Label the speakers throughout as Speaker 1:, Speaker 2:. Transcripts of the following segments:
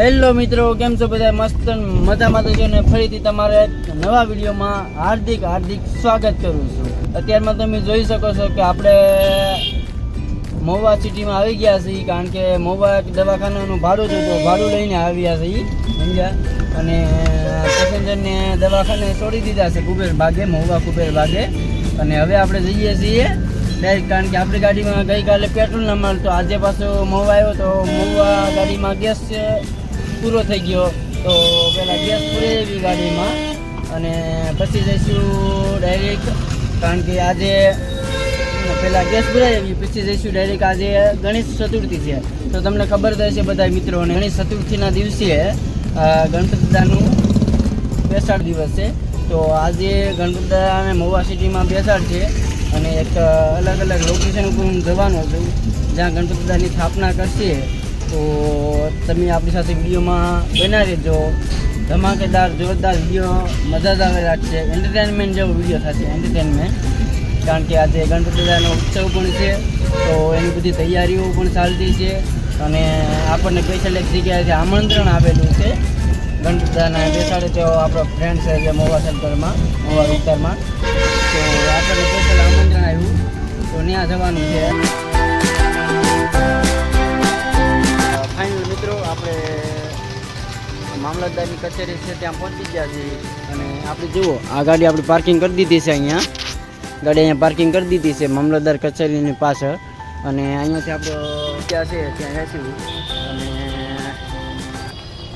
Speaker 1: Hello મિત્રો, કેમ છો બધા મસ્ત મજામાં તો છો ને ફરીથી તમારે નવા વિડીયોમાં હાર્દિક હાર્દિક સ્વાગત કરું છું. અત્યારમાં તમે જોઈ શકો છો કે આપણે મહુવા સિટીમાં આવી ગયા છીએ, કારણ કે મહુવા દવાખાનાનું ભાડું હતું તો ભાડું લઈને આવ્યા છીએ, સમજ્યા? અને પેસેન્જરને દવાખાને છોડી દીધા છે કુબેર ભાગે, મહુવા કુબેર ભાગે. અને હવે આપણે જઈએ છીએ ડાયરેક્ટ કારણ કે આપણી ગાડીમાં ગઈકાલે પેટ્રોલ ન મળતો આજે પાછો મહુવા આવ્યો, તો મહુવા ગાડીમાં ગેસ પૂરો થઈ ગયો. તો પેલા ગેસ પૂરી ગાડીમાં અને પછી જઈશું ડાયરેક્ટ કારણ કે આજે પેલા ગેસ ભરાઈ પછી જઈશું ડાયરેક્ટ આજે ગણેશ ચતુર્થી છે. તો તમને ખબર તો હશે બધા મિત્રોને ગણેશ ચતુર્થીના દિવસે અ, ગણપતિ દાદાનું બેસાડ દિવસ છે. તો આજે ગણપતિ દાદાને મહુવા સિટીમાં બેસાડ છે અને એક અલગ અલગ લોકેશન ઉપર હું જવાનો છું જ્યાં ગણપતિ દાદાની સ્થાપના કરશે. તો તમે આપણી સાથે વિડીયોમાં બના રહેજો. ધમાકેદાર, જોરદાર વીડિયો મજા આવે રાખશે એન્ટરટેનમેન્ટ જેવો વીડિયો થશે એન્ટરટેનમેન્ટ કારણ કે આજે ગણપતિ ઉત્સવ પણ છે, તો એની બધી તૈયારીઓ પણ ચાલતી છે અને આપણને સ્પેશિયલ એક જગ્યાએથી આમંત્રણ આપેલું છે ગણપતિ દાદાના બેસાડે તો આપણો ફ્રેન્ડ છે જે મોવા સર્કલમાં મોવા વિસ્તારમાં તો આપણને સ્પેશિયલ આમંત્રણ આવ્યું તો ત્યાં જવાનું છે. મામલતદારની કચેરી છે, ત્યાં પહોંચી ગયા છીએ અને આપણે જુઓ, આ ગાડી આપણે પાર્કિંગ કરી દીધી છે અહીંયા. ગાડી અહીંયા પાર્કિંગ કરી દીધી છે, મામલતદાર કચેરીની પાછળ. અને અહીંયાથી આપણો ત્યાં છે, ત્યાં રહેશું. અને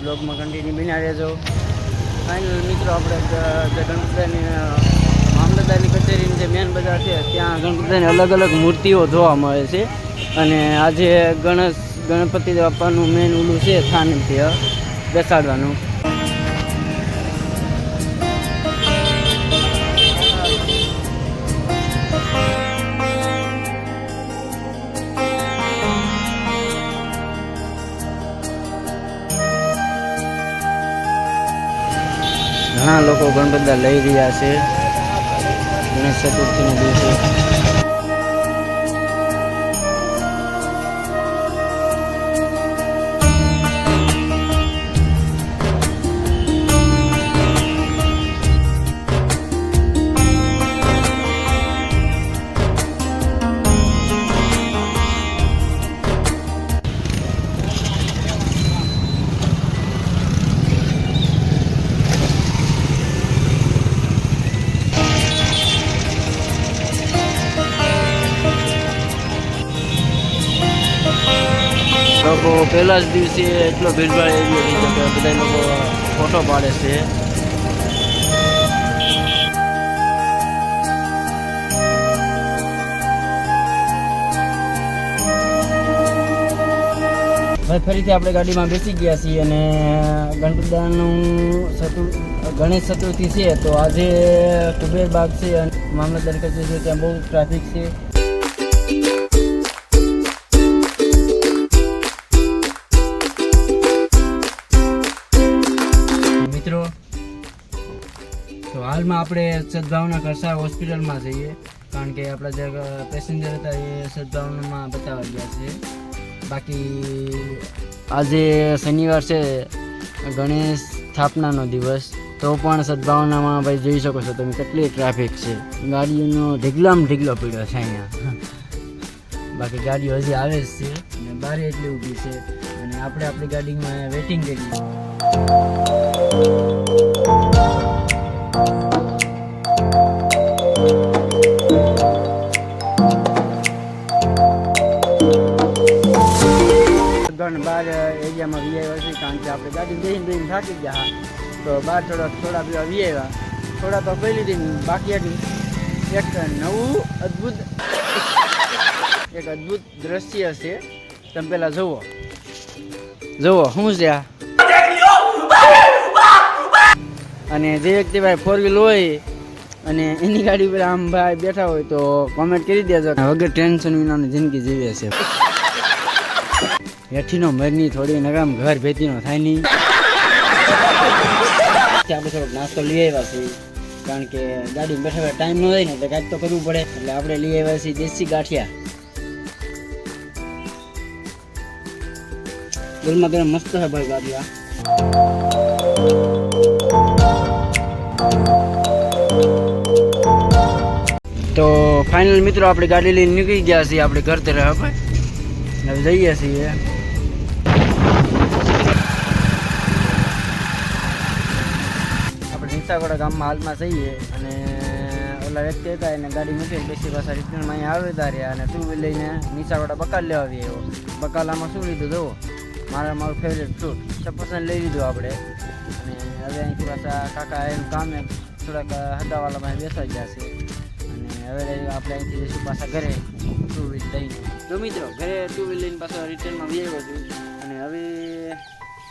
Speaker 1: બ્લોગમાં કન્ટિન્યુ બિના રહેજો. ફાઇનલ મિત્રો, આપણે જે મામલતદારની કચેરીની જે મેન બજાર છે, ત્યાં ગણપતિની અલગ અલગ મૂર્તિઓ જોવા મળે છે. અને આજે ગણેશ, ગણપતિ બાપાનું મેન ઓલું છે સ્થાન બેસાડવાનું. ઘણા લોકો ગણપતિ લઈ રહ્યા છે. ગણેશ ચતુર્થીના દિવસે. લોકો પહેલા જ દિવસે એટલો ભીડભાડ એવી હતી કે બધા લોકો ફોટો પાડે છે. ભાઈ ફરીથી આપણે ગાડીમાં બેસી ગયા છીએ અને ગણપતદાનનું ચતુર ગણેશ ચતુર્થી છે, તો આજે કુબેર બાગ છે અને મામલતદાર કચેરી છે ત્યાં બહુ ટ્રાફિક છે. હાલમાં આપણે સદભાવના કરસા હોસ્પિટલમાં જઈએ, કારણ કે આપણા જે પેસેન્જર હતા એ સદભાવનામાં બતાવવા ગયા છે. બાકી આજે શનિવાર છે, ગણેશ સ્થાપનાનો દિવસ, તો પણ સદભાવનામાં ભાઈ જોઈ શકો છો તમે કેટલી ટ્રાફિક છે. ગાડીઓનો ઢીગલામ ઢીગલો પડ્યો છે અહીંયા. બાકી ગાડીઓ હજી આવે જ છે, અને બારે એટલી ઊભી છે, અને આપણે આપણી ગાડીમાં વેઇટિંગ કરીએ. આપણે ગાડી બેસીને બેસીને થાકી ગયા તો બહાર થોડા થોડા પીવા વી આવ્યા. થોડા તો પી લીધી બાકી હતી. એક નવું અદ્ભુત, એક અદ્ભુત દ્રશ્ય છે. તમે પેલા જુઓ. જુઓ, શું છે આ? અને જે વ્યક્તિ ભાઈ ફોર વ્હીલ હોય અને એની ગાડી પર આમ ભાઈ બેઠા હોય તો કોમેન્ટ કરી દેજો. વગર ટેન્શન વિનાની જિંદગી જીવે છે. હેઠીનો મરની થોડી નગામ ઘર ભેતીનો થાય નહીં. આપણે થોડોક નાસ્તો લઈ આવ્યા છીએ. કારણ કે ગાડી બેઠા ટાઈમ ન થાય ને એટલે કાંઈક તો કરવું પડે. એટલે આપણે લઈ આવ્યા છીએ દેશી ગાંઠિયા. ગરમા ગરમ મસ્ત છે ભાઈ ગાંઠિયા. તો ફાઇનલ મિત્રો, આપણે ગાડી લઈને નીકળી ગયા છીએ આપણે ઘર તરફ. હવે જઈએ છીએ. આપણે ગામમાં હાલમાં જઈએ અને ઓલા વ્યક્તિ હતા એને ગાડી મૂકીને બેસી પાછા રિટર્નમાં અહીંયા આવે રહ્યા અને ટુ વ્હીલ લઈને નિશાગોડા બકાલ લેવા આવીએ એવો બકાલામાં શું લીધું જુઓ મારા મારું ફેવરેટ ફ્રૂટ સફરજન લઈ લીધું આપણે. અને હવે અહીંથી પાછા કાકા એમ કામે થોડાક હગાવાલામાં બેસાઈ ગયા છે. અને હવે આપણે અહીંથી જઈશું પાછા ઘરે ટુ વ્હીલ લઈને. તો મિત્રો, ઘરે ટુ વ્હીલ લઈને પાછા રિટર્નમાં બી આવ્યો અને હવે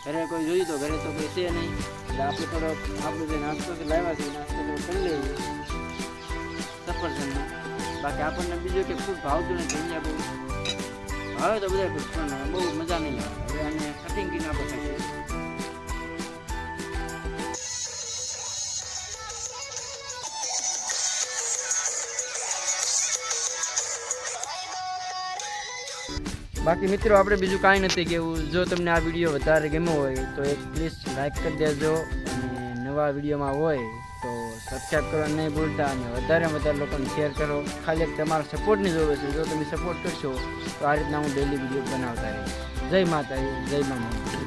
Speaker 1: ઘરે કોઈ જોયું તો ઘરે તો કોઈ છે નહીં. એટલે આપણે થોડો આપણું જે નાસ્તો છે, લાવ્યા છે નાસ્તો કરી લઈએ. સફરજનનો. બાકી આપણને બીજું કે ખૂબ ભાવતું નથી અહીંયા બહુ. ભાવે તો બધા બહુ મજા નહીં આવે. હવે આને કટિંગ કરીને આપણે ખાઈએ બાકી મિત્રો, આપણે બીજું કાંઈ નથી કેવું જો તમને આ વીડિયો વધારે ગમ્યો હોય, તો એક પ્લીઝ લાઈક કરી દેજો અને નવા વિડીયોમાં હોય, તો સબસ્ક્રાઈબ કરવા નહીં ભૂલતા અને વધારે વધારે લોકોને શેર કરો. ખાલી એક તમારા સપોર્ટની જરૂર છે. જો તમે સપોર્ટ કરશો, તો આ રીતના હું ડેલી વીડિયો બનાવતા રહીશ. જય માતાજી, જય મા.